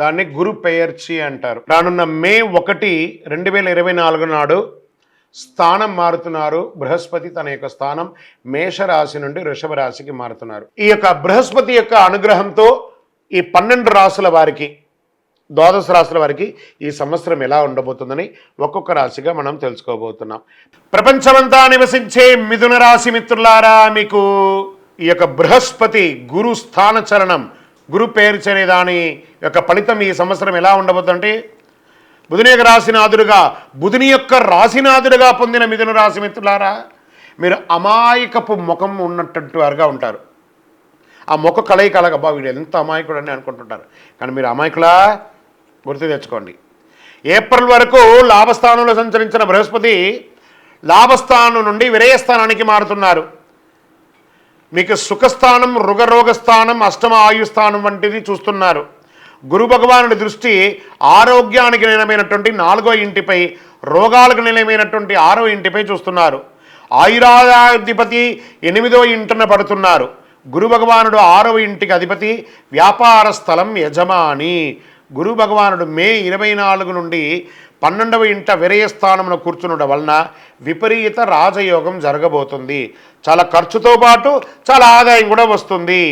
దాన్ని గురు పెయర్చి అంటారు. రానున్న మే ఒకటి రెండు వేల ఇరవై నాలుగు నాడు స్థానం మారుతున్నారు. బృహస్పతి తన యొక్క స్థానం మేషరాశి నుండి వృషభ రాశికి మారుతున్నారు. ఈ యొక్క బృహస్పతి యొక్క అనుగ్రహంతో ఈ పన్నెండు రాసుల వారికి ద్వాదశ రాశుల వారికి ఈ సంవత్సరం ఎలా ఉండబోతుందని ఒక్కొక్క రాశిగా మనం తెలుసుకోబోతున్నాం. ప్రపంచమంతా నివసించే మిథున రాశి మిత్రులారా మీకు ఈ యొక్క బృహస్పతి గురు స్థాన గురు పేరు చేరే దాని యొక్క ఫలితం ఈ సంవత్సరం ఎలా ఉండబోతుందంటే బుధుని యొక్క రాశినాథుడుగా బుధుని యొక్క రాశినాథుడుగా పొందిన మిథున రాశి మిత్రులారా మీరు అమాయకపు ముఖం ఉన్నట్టు వారుగా ఉంటారు. ఆ ముఖ కలయిక అలాగ అబ్బా వీడు ఎంత అమాయకుడు అని అనుకుంటుంటారు. కానీ మీరు అమాయకులా? గుర్తు తెచ్చుకోండి. ఏప్రిల్ వరకు లాభస్థానంలో సంచరించిన బృహస్పతి లాభస్థానం నుండి విరయస్థానానికి మారుతున్నారు. మీకు సుఖస్థానం రుగరోగస్థానం అష్టమ ఆయుస్థానం వంటిది చూస్తున్నారు. గురు భగవానుడి దృష్టి ఆరోగ్యానికి నిలమైనటువంటి నాలుగో ఇంటిపై రోగాలకు నిలమైనటువంటి ఆరో ఇంటిపై చూస్తున్నారు. ఆయురాధిపతి ఎనిమిదో ఇంటిన పడుతున్నారు. గురు భగవానుడు ఆరవ ఇంటికి అధిపతి వ్యాపార స్థలం యజమాని. గురు భగవానుడు మే ఇరవై నాలుగు నుండి పన్నెండవ ఇంట విరయస్థానంలో కూర్చునడం వలన విపరీత రాజయోగం జరగబోతుంది. చాలా ఖర్చుతో పాటు చాలా ఆదాయం కూడా వస్తుంది.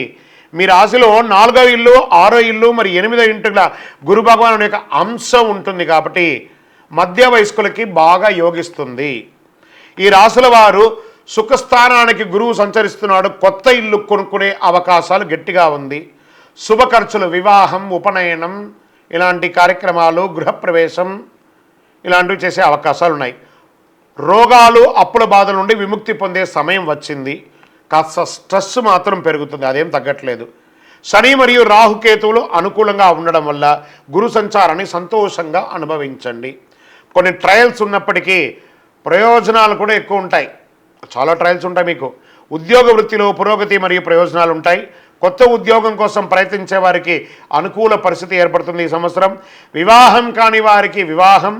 మీ రాశిలో నాలుగో ఇల్లు ఆరో ఇల్లు మరి ఎనిమిదో ఇంటిల గురు భగవానుడి యొక్క అంశం ఉంటుంది కాబట్టి మధ్య వయస్కులకి బాగా యోగిస్తుంది. ఈ రాసుల వారు సుఖస్థానానికి గురువు సంచరిస్తున్నాడు. కొత్త ఇల్లు కొనుక్కునే అవకాశాలు గట్టిగా ఉంది. శుభ ఖర్చులు వివాహం ఉపనయనం ఇలాంటి కార్యక్రమాలు గృహప్రవేశం ఇలాంటివి చేసే అవకాశాలు ఉన్నాయి రోగాలు అప్పుల బాధల నుండి విముక్తి పొందే సమయం వచ్చింది. కాస్త స్ట్రెస్ మాత్రం పెరుగుతుంది అదేం తగ్గట్లేదు. శని మరియు రాహుకేతువులు అనుకూలంగా ఉండడం వల్ల గురు సంచారాన్ని సంతోషంగా అనుభవించండి. కొన్ని ట్రయల్స్ ఉన్నప్పటికీ ప్రయోజనాలు కూడా ఎక్కువ ఉంటాయి. చాలా ట్రయల్స్ ఉంటాయి మీకు. ఉద్యోగ వృత్తిలో పురోగతి మరియు ప్రయోజనాలు ఉంటాయి. కొత్త ఉద్యోగం కోసం ప్రయత్నించే వారికి అనుకూల పరిస్థితి ఏర్పడుతుంది ఈ సంవత్సరం. వివాహం కాని వారికి వివాహం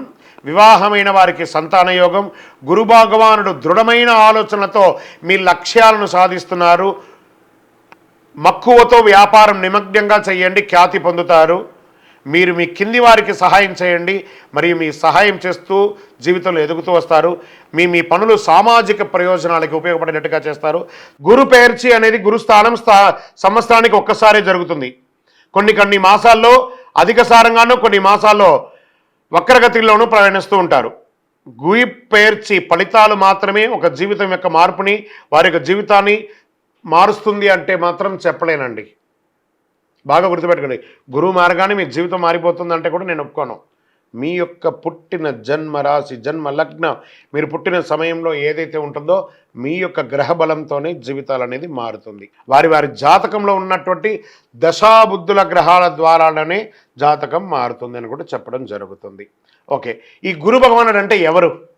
వివాహమైన వారికి సంతాన యోగం గురు భగవానుడు దృఢమైన ఆలోచనలతో మీ లక్ష్యాలను సాధిస్తున్నారు. మక్కువతో వ్యాపారం నిమగ్నంగా చేయండి ఖ్యాతి పొందుతారు. మీరు మీ కింది వారికి సహాయం చేయండి. మరియు మీ సహాయం చేస్తూ జీవితంలో ఎదుగుతూ వస్తారు. మీ మీ పనులు సామాజిక ప్రయోజనాలకి ఉపయోగపడేటట్టుగా చేస్తారు. గురు పేర్చి అనేది గురుస్థానం స్థా సంవత్సరానికి ఒక్కసారే జరుగుతుంది. కొన్ని కొన్ని మాసాల్లో అధిక సారంగానూ కొన్ని మాసాల్లో వక్రగతిలోనూ ప్రయాణిస్తూ ఉంటారు. గురి పేర్చి ఫలితాలు మాత్రమే ఒక జీవితం యొక్క మార్పుని వారి యొక్క జీవితాన్ని మారుస్తుంది అంటే మాత్రం చెప్పలేనండి. బాగా గుర్తుపెట్టుకోండి. గురువు మార్గాన్ని మీ జీవితం మారిపోతుందంటే కూడా నేను ఒప్పుకోను. మీ యొక్క పుట్టిన జన్మ రాశి జన్మ లగ్న మీరు పుట్టిన సమయంలో ఏదైతే ఉంటుందో మీ యొక్క గ్రహ బలంతోనే జీవితాలు అనేది మారుతుంది. వారి వారి జాతకంలో ఉన్నటువంటి దశాబుద్ధుల గ్రహాల ద్వారానే జాతకం మారుతుంది అని కూడా చెప్పడం జరుగుతుంది. ఓకే. ఈ గురు భగవానుడు అంటే ఎవరు?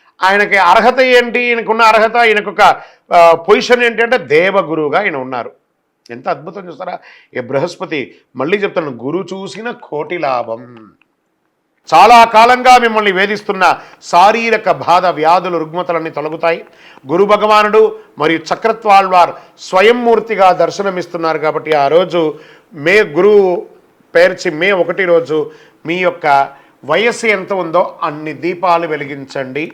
ఆయనకి అర్హత ఏంటి? ఈయనకున్న అర్హత ఈయనకొక పొజిషన్ ఏంటి అంటే దేవగురువుగా ఆయన ఉన్నారు. ఎంత అద్భుతం చూస్తారా? ఈ బృహస్పతి మళ్ళీ చెప్తాను గురు చూసిన కోటి లాభం. చాలా కాలంగా మిమ్మల్ని వేధిస్తున్న శారీరక బాధ వ్యాధులు రుగ్మతలన్నీ తొలగుతాయి. గురు భగవానుడు మరియు చక్రత్వాల్వార్ స్వయంమూర్తిగా దర్శనమిస్తున్నారు కాబట్టి ఆ రోజు మే గురువు పేర్చి మే ఒకటి రోజు మీ యొక్క వయస్సు ఎంత ఉందో అన్ని దీపాలు వెలిగించండి.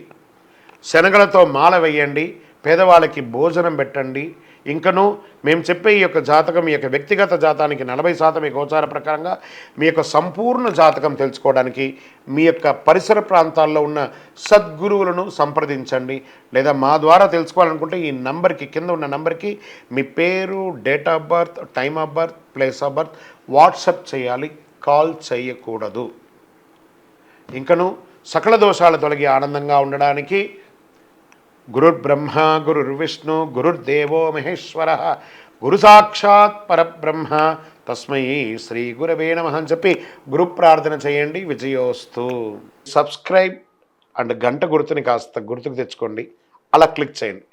శనగలతో మాల వేయండి పేదవాళ్ళకి భోజనం పెట్టండి. ఇంకను మేము చెప్పే ఈ యొక్క జాతకం ఈ యొక్క వ్యక్తిగత జాతానికి నలభై శాతం ఈ గోచార ప్రకారంగా మీ యొక్క సంపూర్ణ జాతకం తెలుసుకోవడానికి మీ యొక్క పరిసర ప్రాంతాల్లో ఉన్న సద్గురువులను సంప్రదించండి. లేదా మా ద్వారా తెలుసుకోవాలనుకుంటే ఈ నంబర్కి కింద ఉన్న నంబర్కి మీ పేరు date of birth time of birth place of birth WhatsApp చేయాలి కాల్ చేయకూడదు. ఇంకను సకల దోషాలు తొలగి ఆనందంగా ఉండడానికి గురుర్బ్రహ్మ గురుర్విష్ణు గురుర్దేవో మహేశ్వర గురు సాక్షాత్ పరబ్రహ్మ. తస్మై శ్రీ గురవే నమ అని చెప్పి గురు ప్రార్థన చేయండి విజయోస్తు. సబ్స్క్రైబ్ అండ్ గంట గుర్తుని కాస్త గుర్తుకు తెచ్చుకోండి. అలా క్లిక్ చేయండి.